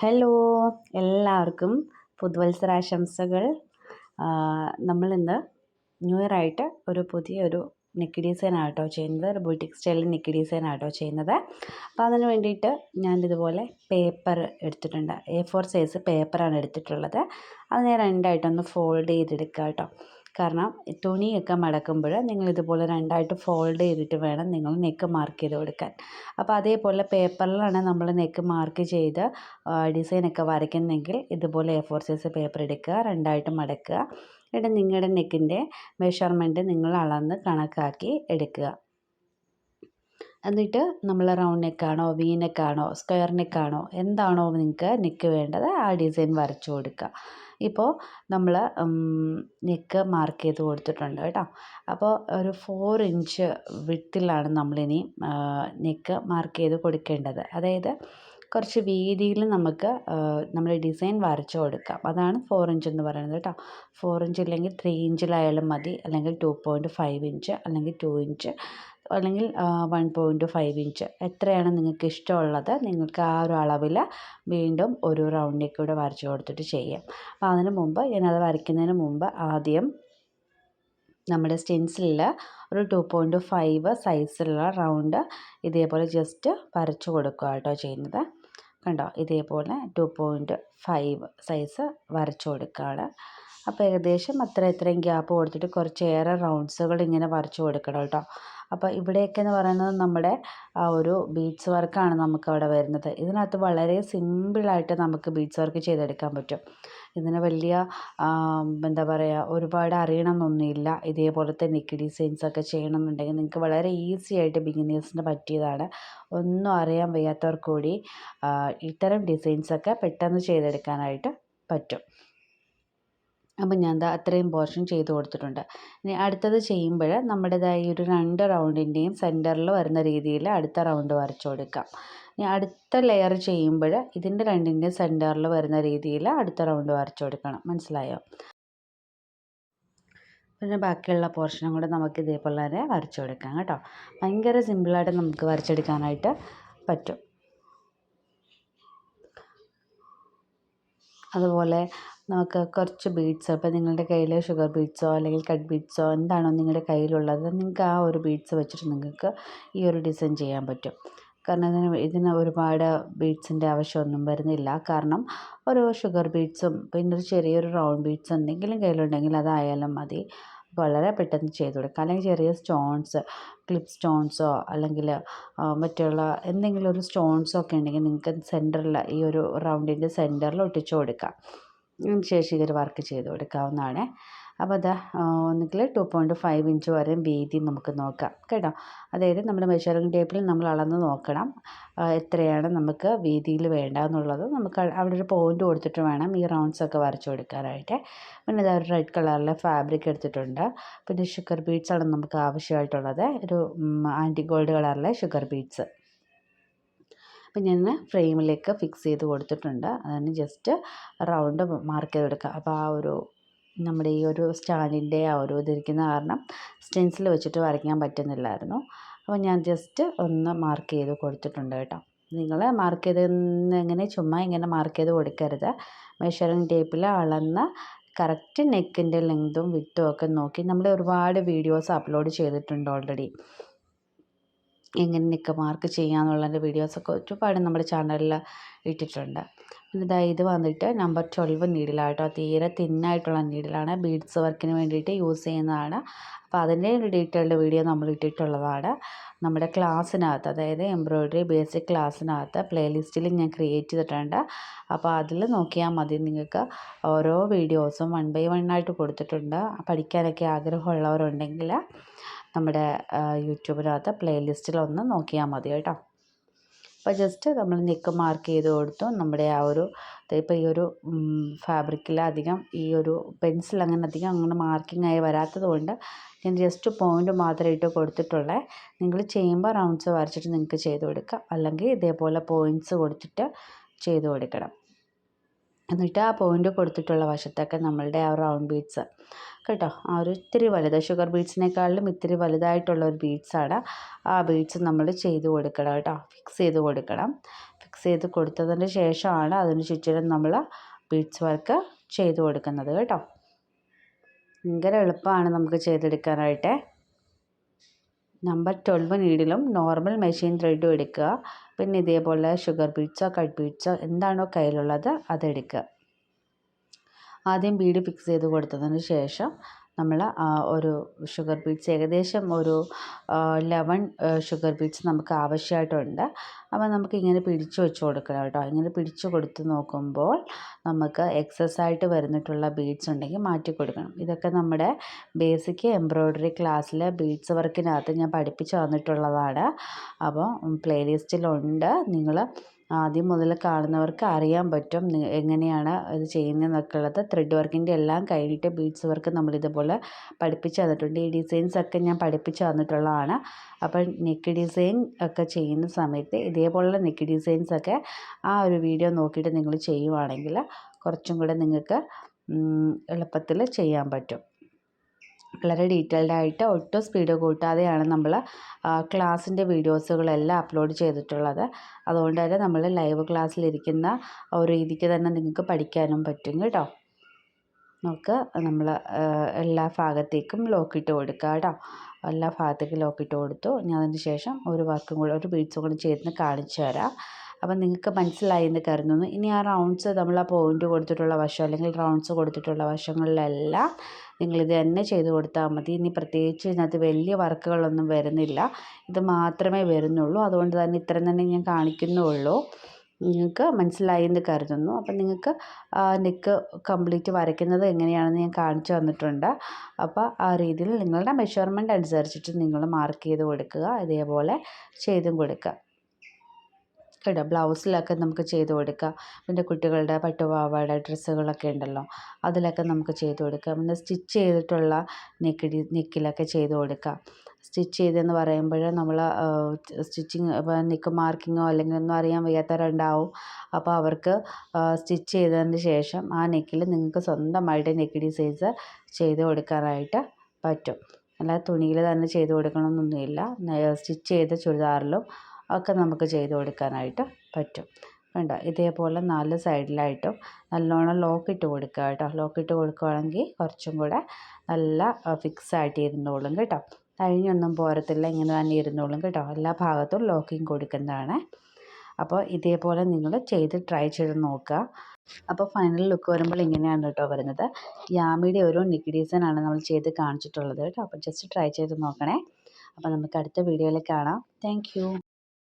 Hello എല്ലാവർക്കും പുതുവത്സരാശംസകൾ. നമ്മളിന്ന് new year ആയിട്ട് ഒരു പുതിയൊരു നെക്ക് ഡിസൈൻ ആട്ടോ ചെയ്യുന്നത് ഒരു ബൂട്ടിക് സ്റ്റൈലിൽ നെക്ക് ഡിസൈൻ ആട്ടോ ചെയ്യുന്നത്. അപ്പോൾ അതിന് വേണ്ടിയിട്ട് ഞാനിതുപോലെ പേപ്പർ എടുത്തിട്ടുണ്ട്. എ ഫോർ സൈസ് പേപ്പറാണ് എടുത്തിട്ടുള്ളത്. അത് ഞാൻ രണ്ടായിട്ടൊന്ന് ഫോൾഡ് ചെയ്തെടുക്കുക കേട്ടോ കാരണം തുണിയൊക്കെ മടക്കുമ്പോൾ നിങ്ങൾ ഇതുപോലെ രണ്ടായിട്ട് ഫോൾഡ് ചെയ്തിട്ട് വേണം നിങ്ങൾ നെക്ക് മാർക്ക് ചെയ്ത് കൊടുക്കാൻ. അപ്പോൾ അതേപോലെ പേപ്പറിലാണ് നമ്മൾ നെക്ക് മാർക്ക് ചെയ്ത് ഡിസൈനൊക്കെ വരയ്ക്കുന്നെങ്കിൽ ഇതുപോലെ എ ഫോർ സൈസ് പേപ്പർ എടുക്കുക രണ്ടായിട്ട് മടക്കുക. എന്നിട്ട് നിങ്ങളുടെ നെക്കിന്റെ മെഷർമെന്റ് നിങ്ങൾ അളന്ന് കണക്കാക്കി എടുക്കുക. എന്നിട്ട് നമ്മൾ റൗണ്ട് നെക്കാണോ വി നെക്കാണോ സ്ക്വയർ നെക്കാണോ എന്താണോ നിങ്ങൾക്ക് നെക്ക് വേണ്ടത് ആ ഡിസൈൻ വരച്ചു കൊടുക്കുക ഇപ്പോൾ നമ്മൾ നെക്ക് മാർക്ക് ചെയ്ത് കൊടുത്തിട്ടുണ്ട് കേട്ടോ. അപ്പോൾ ഒരു ഫോർ ഇഞ്ച് വിട്ടിലാണ് നമ്മളിനി നെക്ക് മാർക്ക് ചെയ്ത് കൊടുക്കേണ്ടത്. അതായത് കുറച്ച് വീതിയിൽ നമുക്ക് നമ്മൾ ഡിസൈൻ വരച്ചു കൊടുക്കാം. അതാണ് ഫോർ ഇഞ്ച് എന്ന് പറയുന്നത് കേട്ടോ. ഫോർ ഇഞ്ച് ഇല്ലെങ്കിൽ ത്രീ ഇഞ്ചിലായാലും മതി. അല്ലെങ്കിൽ ടു പോയിന്റ് ഫൈവ് ഇഞ്ച് അല്ലെങ്കിൽ ടു ഇഞ്ച് അല്ലെങ്കിൽ വൺ പോയിന്റ് ഫൈവ് ഇഞ്ച് എത്രയാണ് നിങ്ങൾക്ക് ഇഷ്ടമുള്ളത് നിങ്ങൾക്ക് ആ ഒരു അളവിൽ വീണ്ടും ഒരു റൗണ്ടിൽ കൂടെ വരച്ച് കൊടുത്തിട്ട് ചെയ്യാം. അപ്പോൾ അതിന് മുമ്പ് ഞാനത് വരയ്ക്കുന്നതിന് മുമ്പ് ആദ്യം നമ്മുടെ സ്റ്റെൻസിലിൽ ഒരു ടു പോയിന്റ് ഫൈവ് സൈസിലുള്ള റൗണ്ട് ഇതേപോലെ ജസ്റ്റ് വരച്ചു കൊടുക്കുക കേട്ടോ ചെയ്യുന്നത്. കണ്ടോ? ഇതേപോലെ ടു പോയിന്റ് ഫൈവ് സൈസ് വരച്ചു കൊടുക്കുകയാണ്. അപ്പോൾ ഏകദേശം അത്ര ഇത്രയും ഗ്യാപ്പ് കൊടുത്തിട്ട് കുറച്ചേറെ റൗണ്ട്സുകൾ ഇങ്ങനെ വരച്ചു കൊടുക്കണം കേട്ടോ. അപ്പോൾ ഇവിടെയൊക്കെ എന്ന് പറയുന്നത് നമ്മുടെ ആ ഒരു ബീഡ്സ് വർക്കാണ് നമുക്ക് അവിടെ വരുന്നത്. ഇതിനകത്ത് വളരെ സിമ്പിളായിട്ട് നമുക്ക് ബീഡ്സ് വർക്ക് ചെയ്തെടുക്കാൻ പറ്റും. ഇതിന് വലിയ എന്താ പറയുക ഒരുപാട് അറിയണമെന്നൊന്നുമില്ല ഇതേപോലത്തെ നെക്ക് ഡിസൈൻസ് ഒക്കെ ചെയ്യണമെന്നുണ്ടെങ്കിൽ നിങ്ങൾക്ക് വളരെ ഈസി ആയിട്ട് ബിഗിനേഴ്സിന് പറ്റിയതാണ്. ഒന്നും അറിയാൻ വയ്യാത്തവർക്ക് കൂടി ഇത്തരം ഡിസൈൻസൊക്കെ പെട്ടെന്ന് ചെയ്തെടുക്കാനായിട്ട് പറ്റും. അപ്പം ഞാൻ ദാ അത്രയും പോർഷൻ ചെയ്ത് കൊടുത്തിട്ടുണ്ട്. ഇനി അടുത്തത് ചെയ്യുമ്പോൾ നമ്മുടേതായ ഒരു രണ്ട് റൗണ്ടിന്റെയും സെന്ററിൽ വരുന്ന രീതിയിൽ അടുത്ത റൗണ്ട് വരച്ചു കൊടുക്കാം. ഇനി അടുത്ത ലെയർ ചെയ്യുമ്പോൾ ഇതിന്റെ രണ്ടിന്റെയും സെന്ററിൽ വരുന്ന രീതിയിൽ അടുത്ത റൗണ്ട് വരച്ചു കൊടുക്കണം. മനസ്സിലായോ? പിന്നെ ബാക്കിയുള്ള പോർഷനും കൂടെ നമുക്ക് ഇതേപോലെ തന്നെ വരച്ചു കൊടുക്കാം കേട്ടോ. ഭയങ്കര സിമ്പിളായിട്ട് നമുക്ക് വരച്ചെടുക്കാനായിട്ട് പറ്റും. അതുപോലെ നമുക്ക് കുറച്ച് ബീഡ്സ് ഇപ്പം നിങ്ങളുടെ കയ്യിൽ ഷുഗർ ബീഡ്സോ അല്ലെങ്കിൽ കട്ട് ബീഡ്സോ എന്താണോ നിങ്ങളുടെ കയ്യിലുള്ളത് നിങ്ങൾക്ക് ആ ഒരു ബീഡ്സ് വെച്ചിട്ട് നിങ്ങൾക്ക് ഈ ഒരു ഡിസൈൻ ചെയ്യാൻ പറ്റും. കാരണം ഇതിന് ഇതിന് ഒരുപാട് ബീഡ്സിന്റെ ആവശ്യമൊന്നും വരുന്നില്ല. കാരണം ഒരു ഷുഗർ ബീഡ്സും പിന്നെ ഒരു ചെറിയൊരു റൗണ്ട് ബീഡ്സ് എന്തെങ്കിലും കയ്യിലുണ്ടെങ്കിൽ അതായാലും മതി. വളരെ പെട്ടെന്ന് ചെയ്ത് കൊടുക്കുക. അല്ലെങ്കിൽ ചെറിയ സ്റ്റോൺസ് ക്ലിപ്പ് സ്റ്റോൺസോ അല്ലെങ്കിൽ മറ്റുള്ള എന്തെങ്കിലും ഒരു സ്റ്റോൺസോ ഒക്കെ ഉണ്ടെങ്കിൽ നിങ്ങൾക്ക് സെന്ററിൽ ഈ ഒരു റൗണ്ടിന്റെ സെന്ററിൽ ഒട്ടിച്ചു കൊടുക്കാം ശേഷം ഇതൊരു വർക്ക് ചെയ്ത് കൊടുക്കാവുന്നതാണ്. അപ്പോൾ അതാ ഒന്നുകിൽ ടു പോയിന്റ് ഫൈവ് ഇഞ്ച് വരെ വീതി നമുക്ക് നോക്കാം കേട്ടോ? അതായത് നമ്മുടെ മെഷറിംഗ് ടേപ്പിൽ നമ്മൾ അളന്ന് നോക്കണം എത്രയാണ് നമുക്ക് വീതിയിൽ വേണ്ടതെന്നുള്ളത് നമുക്ക് അവിടെ ഒരു പോയിന്റ് കൊടുത്തിട്ട് വേണം ഈ റൗണ്ട്സ് ഒക്കെ വരച്ചു കൊടുക്കാനായിട്ട്. പിന്നെ ഇതാ ഒരു റെഡ് കളറിലെ ഫാബ്രിക് എടുത്തിട്ടുണ്ട്. പിന്നെ ഷുഗർ ബീഡ്സ് ആണ് നമുക്ക് ആവശ്യമായിട്ടുള്ളത്. ഒരു ആന്റി ഗോൾഡ് കളറിലെ ഷുഗർ ബീഡ്സ് അപ്പം ഞാൻ ഫ്രെയിമിലേക്ക് ഫിക്സ് ചെയ്ത് കൊടുത്തിട്ടുണ്ട്. അതിന് ജസ്റ്റ് റൗണ്ട് മാർക്ക് ചെയ്ത് കൊടുക്കുക അപ്പോൾ ആ ഒരു നമ്മുടെ ഈ ഒരു സ്റ്റാൻഡിന്റെ ആ ഒരു ഇതിരിക്കുന്ന കാരണം സ്റ്റെൻസിൽ വെച്ചിട്ട് വരയ്ക്കാൻ പറ്റുന്നില്ലായിരുന്നു. അപ്പോൾ ഞാൻ ജസ്റ്റ് ഒന്ന് മാർക്ക് ചെയ്ത് കൊടുത്തിട്ടുണ്ട് കേട്ടോ. നിങ്ങൾ മാർക്ക് ചെയ്ത് ഇങ്ങനെ ചുമ്മാ ഇങ്ങനെ മാർക്ക് ചെയ്ത് കൊടുക്കരുത്. മെഷറിങ് ടേപ്പിൽ അളന്ന കറക്റ്റ് നെക്കിന്റെ ലെങ്തും വിട്ടും ഒക്കെ നോക്കി. നമ്മൾ ഒരുപാട് വീഡിയോസ് അപ്ലോഡ് ചെയ്തിട്ടുണ്ട് ഓൾറെഡി എങ്ങനെ നിൽക്കുക മാർക്ക് ചെയ്യാമെന്നുള്ളതിന്റെ വീഡിയോസൊക്കെ ഒരുപാട് നമ്മുടെ ചാനലിൽ ഇട്ടിട്ടുണ്ട്. ഇതാ ഇത് വന്നിട്ട് നമ്പർ ട്വൽവ് നീഡിലാട്ടോ തീരെ തിന്നായിട്ടുള്ള നീഡിലാണ് ബീഡ്സ് വർക്കിന് വേണ്ടിയിട്ട് യൂസ് ചെയ്യുന്നതാണ്. അപ്പോൾ അതിന്റെ ഒരു ഡീറ്റെയിൽഡ് വീഡിയോ നമ്മൾ ഇട്ടിട്ടുള്ളതാണ്. നമ്മുടെ ക്ലാസ്സിനകത്ത് അതായത് എംബ്രോയ്ഡറി ബേസിക് ക്ലാസ്സിനകത്ത് പ്ലേലിസ്റ്റിൽ ഞാൻ ക്രിയേറ്റ് ചെയ്തിട്ടുണ്ട്. അപ്പോൾ അതിൽ നോക്കിയാൽ മതി നിങ്ങൾക്ക്. ഓരോ വീഡിയോസും വൺ ബൈ വൺ ആയിട്ട് കൊടുത്തിട്ടുണ്ട്. പഠിക്കാനൊക്കെ ആഗ്രഹമുള്ളവരുണ്ടെങ്കിൽ നമ്മുടെ യൂട്യൂബിനകത്ത് പ്ലേലിസ്റ്റിൽ ഒന്ന് നോക്കിയാൽ മതി കേട്ടോ. അപ്പോൾ ജസ്റ്റ് നമ്മൾ നെക്ക് മാർക്ക് ചെയ്ത് കൊടുത്തു. നമ്മുടെ ആ ഒരു ഇപ്പോൾ ഈ ഒരു ഫാബ്രിക്കിൽ അധികം ഈ ഒരു പെൻസിൽ അങ്ങനെ അധികം അങ്ങനെ മാർക്കിംഗ് ആയി വരാത്തത് കൊണ്ട് ഞാൻ ജസ്റ്റ് പോയിന്റ് മാത്രമേ ഇട്ട് കൊടുത്തിട്ടുള്ളേ. നിങ്ങൾ ചെയ്യുമ്പോൾ റൗണ്ട്സ് വരച്ചിട്ട് നിങ്ങൾക്ക് ചെയ്ത് കൊടുക്കാം. അല്ലെങ്കിൽ ഇതേപോലെ പോയിന്റ്സ് കൊടുത്തിട്ട് ചെയ്ത് കൊടുക്കണം. എന്നിട്ട് ആ പോയിന്റ് കൊടുത്തിട്ടുള്ള വശത്തൊക്കെ നമ്മളുടെ ആ റൗണ്ട് ബീഡ്സ് കേട്ടോ? ആ ഒരു ഇത്തിരി വലുത്. ഷുഗർ ബീഡ്സിനേക്കാളിലും ഇത്തിരി വലുതായിട്ടുള്ള ഒരു ബീഡ്സാണ് ആ ബീഡ്സ് നമ്മൾ ചെയ്ത് കൊടുക്കണം കേട്ടോ. ഫിക്സ് ചെയ്ത് കൊടുക്കണം. ഫിക്സ് ചെയ്ത് കൊടുത്തതിന് ശേഷമാണ് അതിന് ചുറ്റിലും നമ്മൾ ബീഡ്സ് വർക്ക് ചെയ്ത് കൊടുക്കുന്നത് കേട്ടോ. ഭയങ്കര എളുപ്പമാണ് നമുക്ക് ചെയ്തെടുക്കാനായിട്ട്. നമ്പർ ട്വൽവ് നീഡിലും നോർമൽ മെഷീൻ ത്രെഡും എടുക്കുക. പിന്നെ ഇതേപോലെ ഷുഗർ ബീഡ്സോ കട്ട് ബീഡ്സോ എന്താണോ കയ്യിലുള്ളത് അതെടുക്കുക. ആദ്യം ബീഡ് ഫിക്സ് ചെയ്ത് കൊടുത്തതിന് ശേഷം നമ്മൾ ഒരു ഷുഗർ ബീഡ്സ് ഏകദേശം ഒരു ലെവൻ ഷുഗർ ബീഡ്സ് നമുക്ക് ആവശ്യമായിട്ടുണ്ട്. അപ്പോൾ നമുക്ക് ഇങ്ങനെ പിടിച്ചു വെച്ച് കൊടുക്കണം കേട്ടോ. ഇങ്ങനെ പിടിച്ചു കൊടുത്ത് നോക്കുമ്പോൾ നമുക്ക് എക്സസ് ആയിട്ട് വരുന്നിട്ടുള്ള ബീഡ്സ് ഉണ്ടെങ്കിൽ മാറ്റി കൊടുക്കണം. ഇതൊക്കെ നമ്മുടെ ബേസിക് എംബ്രോയ്ഡറി ക്ലാസ്സിലെ ബീഡ്സ് വർക്കിനകത്ത് ഞാൻ പഠിപ്പിച്ചു തന്നിട്ടുള്ളതാണ്. അപ്പോൾ പ്ലേലിസ്റ്റിലുണ്ട് നിങ്ങൾ ആദ്യം മുതൽ കാണുന്നവർക്ക് അറിയാൻ പറ്റും എങ്ങനെയാണ് ഇത് ചെയ്യുന്നതെന്നൊക്കെ ഉള്ളത് ത്രെഡ് വർക്കിന്റെ എല്ലാം കഴിഞ്ഞിട്ട് ബീഡ്സ് വർക്ക് നമ്മളിതുപോലെ പഠിപ്പിച്ച് തന്നിട്ടുണ്ട്. ഈ ഡിസൈൻസ് ഒക്കെ ഞാൻ പഠിപ്പിച്ച് തന്നിട്ടുള്ളതാണ്. അപ്പോൾ നെക്ക് ഡിസൈൻ ഒക്കെ ചെയ്യുന്ന സമയത്ത് ഇതേപോലുള്ള നെക്ക് ഡിസൈൻസ് ഒക്കെ ആ ഒരു വീഡിയോ നോക്കിയിട്ട് നിങ്ങൾ ചെയ്യുവാണെങ്കിൽ കുറച്ചും കൂടെ നിങ്ങൾക്ക് എളുപ്പത്തിൽ ചെയ്യാൻ പറ്റും. വളരെ ഡീറ്റെയിൽഡ് ആയിട്ട് ഒട്ടും സ്പീഡ് കൂട്ടാതെയാണ് നമ്മൾ ക്ലാസ്സിന്റെ വീഡിയോസുകളെല്ലാം അപ്ലോഡ് ചെയ്തിട്ടുള്ളത്. അതുകൊണ്ട് തന്നെ നമ്മൾ ലൈവ് ക്ലാസ്സിലിരിക്കുന്ന ഒരു രീതിക്ക് തന്നെ നിങ്ങൾക്ക് പഠിക്കാനും പറ്റും കേട്ടോ. നമുക്ക് നമ്മൾ എല്ലാ ഭാഗത്തേക്കും ലോക്കിട്ട് കൊടുക്കാം കേട്ടോ. എല്ലാ ഭാഗത്തേക്കും ലോക്കിട്ട് കൊടുത്തു. ഞാൻ അതിന് ശേഷം ഒരു വർക്കും കൂടെ ഒരു ബീഡ്സും കൂടെ ചേർന്ന് കാണിച്ചു തരാം. അപ്പം നിങ്ങൾക്ക് മനസ്സിലായി എന്ന് കരുതുന്നു. ഇനി ആ റൗണ്ട്സ് നമ്മൾ ആ പോയിന്റ് കൊടുത്തിട്ടുള്ള വശം അല്ലെങ്കിൽ റൗണ്ട്സ് കൊടുത്തിട്ടുള്ള വശങ്ങളിലെല്ലാം നിങ്ങളിത് തന്നെ ചെയ്ത് കൊടുത്താൽ മതി. ഇനി പ്രത്യേകിച്ച് ഇതിനകത്ത് വലിയ വർക്കുകളൊന്നും വരുന്നില്ല. ഇത് മാത്രമേ വരുന്നുള്ളൂ. അതുകൊണ്ട് തന്നെ ഇത്രയും തന്നെ ഞാൻ കാണിക്കുന്നുള്ളൂ. നിങ്ങൾക്ക് മനസ്സിലായി എന്ന് കരുതുന്നു. അപ്പം നിങ്ങൾക്ക് നെക്ക് കംപ്ലീറ്റ് വരയ്ക്കുന്നത് എങ്ങനെയാണെന്ന് ഞാൻ കാണിച്ചു തന്നിട്ടുണ്ട്. അപ്പോൾ ആ രീതിയിൽ നിങ്ങളുടെ മെഷർമെന്റ് അനുസരിച്ചിട്ട് നിങ്ങൾ മാർക്ക് ചെയ്ത് കൊടുക്കുക. ഇതേപോലെ ചെയ്തും കൊടുക്കുക. കേട്ടോ ബ്ലൗസിലൊക്കെ നമുക്ക് ചെയ്ത് കൊടുക്കുക പിന്നെ കുട്ടികളുടെ പട്ടുപാവാട ഡ്രസ്സുകളൊക്കെ ഉണ്ടല്ലോ അതിലൊക്കെ നമുക്ക് ചെയ്ത് കൊടുക്കാം. പിന്നെ സ്റ്റിച്ച് ചെയ്തിട്ടുള്ള നെക്കിടി നെക്കിലൊക്കെ ചെയ്ത് കൊടുക്കാം. സ്റ്റിച്ച് ചെയ്തെന്ന് പറയുമ്പോൾ നമ്മൾ സ്റ്റിച്ചിങ് നെക്ക് മാർക്കിങ്ങോ അല്ലെങ്കിൽ ഒന്നും അറിയാൻ വയ്യാത്തവരുണ്ടാവും. അപ്പോൾ അവർക്ക് സ്റ്റിച്ച് ചെയ്തതിന് ശേഷം ആ നെക്കിൽ നിങ്ങൾക്ക് സ്വന്തമായിട്ട് നെക്ക് ഡിസൈൻസ് ചെയ്ത് കൊടുക്കാനായിട്ട് പറ്റും. അല്ലാതെ തുണിയിൽ തന്നെ ചെയ്ത് കൊടുക്കണമെന്നൊന്നുമില്ല സ്റ്റിച്ച് ചെയ്ത ചുരിദാറിലും ഒക്കെ നമുക്ക് ചെയ്ത് കൊടുക്കാനായിട്ട് പറ്റും. കണ്ടോ? ഇതേപോലെ നാല് സൈഡിലായിട്ടും നല്ലോണം ലോക്ക് ഇട്ട് കൊടുക്കുക കേട്ടോ. ലോക്ക് ഇട്ട് കൊടുക്കുകയാണെങ്കിൽ കുറച്ചും കൂടെ നല്ല ഫിക്സ് ആയിട്ട് ഇരുന്നോളും കേട്ടോ. കഴിഞ്ഞൊന്നും പോരത്തില്ല ഇങ്ങനെ തന്നെ ഇരുന്നോളും കേട്ടോ. എല്ലാ ഭാഗത്തും ലോക്കിങ് കൊടുക്കുന്നതാണ്. അപ്പോൾ ഇതേപോലെ നിങ്ങൾ ചെയ്ത് ട്രൈ ചെയ്ത് നോക്കുക. അപ്പോൾ ഫൈനൽ ലുക്ക് വരുമ്പോൾ ഇങ്ങനെയാണ് കേട്ടോ വരുന്നത്. യാമിയുടെ ഒരു നിക്ക് ഡിസൈനാണ് നമ്മൾ ചെയ്ത് കാണിച്ചിട്ടുള്ളത് കേട്ടോ. അപ്പോൾ ജസ്റ്റ് ട്രൈ ചെയ്ത് നോക്കണേ. അപ്പോൾ നമുക്ക് അടുത്ത വീഡിയോയിൽ കാണാം. താങ്ക്